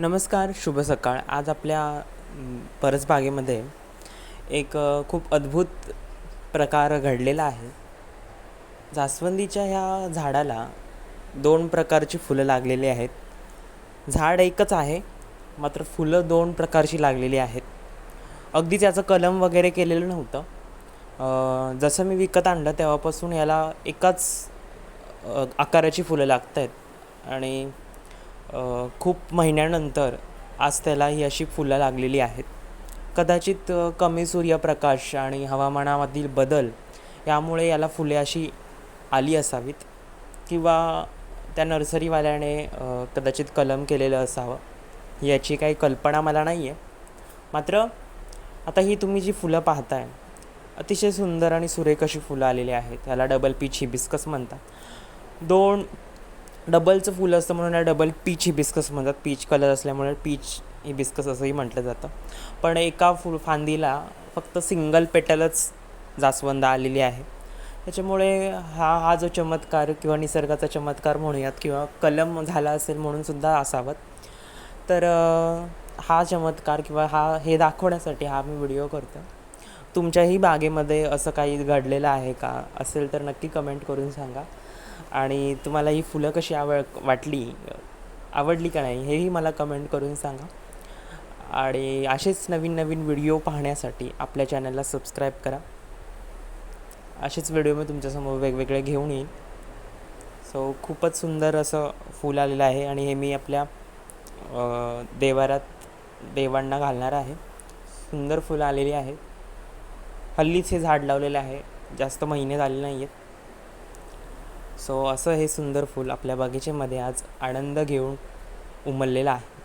नमस्कार शुभ सकाळ. आज आपल्या परसबागेमध्ये एक खूप अद्भुत प्रकार घडलेला आहे. जास्वंदीच्या ह्या झाडाला दोन प्रकारची फुलं लागलेली आहेत. झाड एकच आहे मात्र फुलं दोन प्रकारची लागलेली आहेत. अगदी त्याचं कलम वगैरे केलेलं नव्हतं. जसं मी विकत आणलं तेव्हापासून याला एकाच आकाराची फुलं लागत आहेत आणि खूप महिन्यानंतर आज त्याला ही अशी फुलं लागलेली आहेत. कदाचित कमी सूर्यप्रकाश आणि हवामानामधील बदल यामुळे याला फुले अशी आली असावीत किंवा त्या नर्सरीवाल्याने कदाचित कलम केलेलं असावं याची काही कल्पना मला नाही आहे मात्र आता ही तुम्ही जी फुलं पाहताय अतिशय सुंदर आणि सुरेख अशी फुलं आलेली आहेत. याला डबल पीच हिबिस्कस म्हणतात. दोन डबलचं फुलं असतं म्हणून या डबल पीच हिबिस्कस म्हणतात. पीच कलर असल्यामुळे पीच हिबिस्कस असंही म्हटलं जातं. पण एका फुल फांदीला फक्त सिंगल पेटलच जास्वंद आलेली आहे. त्याच्यामुळे हा हा जो चमत्कार किंवा निसर्गाचा चमत्कार म्हणूयात किंवा कलम झाला असेल म्हणून सुद्धा असावं. तर हा चमत्कार किंवा हा हे दाखवण्यासाठी हा मी व्हिडिओ करतो तुमच्याही बागेमध्ये असं काही घडलेलं आहे का? असेल तर नक्की कमेंट करून सांगा. आणि तुम्हाला ही फुलं कशी आवड वाटली? आवडली का नाही? हेही मला कमेंट करून सांगा. आणि असेच नवीन नवीन व्हिडिओ पाहण्यासाठी आपल्या चॅनलला सबस्क्राईब करा. असेच व्हिडिओ मी तुमच्यासमोर वेगवेगळे घेऊन येईन. सो खूपच सुंदर असं फूल आलेलं आहे आणि हे मी आपल्या देवारात देवांना घालणार आहे. सुंदर फुलं आलेली आहेत. हल्लीच हे झाड लावलेलं आहे. जास्त महिने झाले नाही आहेत सो असं हे सुंदर फूल आपल्या बगीचेमध्ये आज आनंद घेऊन उमललेलं आहे.